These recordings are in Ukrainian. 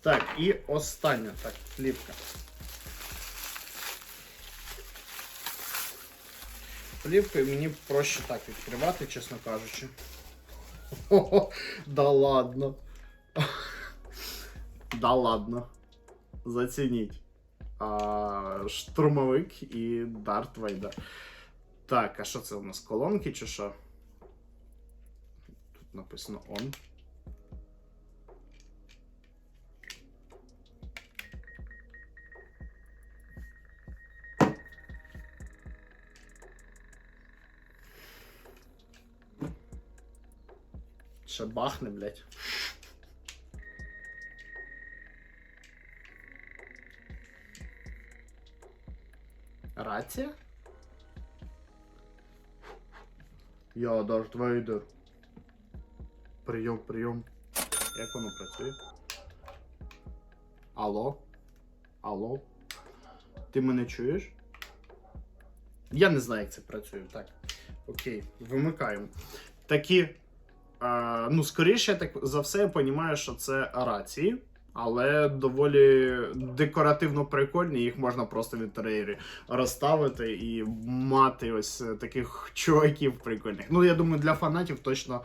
Так, і остання. Так, плівка. Плівкою мені проще так відкривати, чесно кажучи. О, да ладно. Да ладно. Зацініть. А, штурмовик і Дарт Вейдер. Так, а що це у нас? Колонки чи що? Тут написано on. Ще бахне, блядь. Рація? Я Дарт Вейдер. Прийом, прийом. Як воно працює? Алло? Алло? Ти мене чуєш? Я не знаю, як це працює. Так. Окей, вимикаємо. Такі. Е, ну, скоріше, так за все, я розумію, що це рації. Але доволі декоративно прикольні, їх можна просто в інтер'єрі розставити і мати ось е, таких чуваків прикольних. Ну, я думаю, для фанатів точно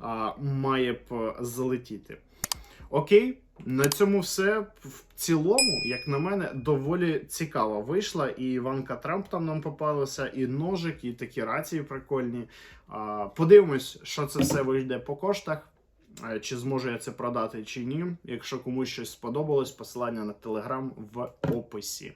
а, має б залетіти. Окей, на цьому все. В цілому, як на мене, доволі цікаво вийшла. І Іванка Трамп там нам попалася, і ножик, і такі рації прикольні. А, подивимось, що це все вийде по коштах. Чи зможу я це продати, чи ні. Якщо комусь щось сподобалось, посилання на телеграм в описі.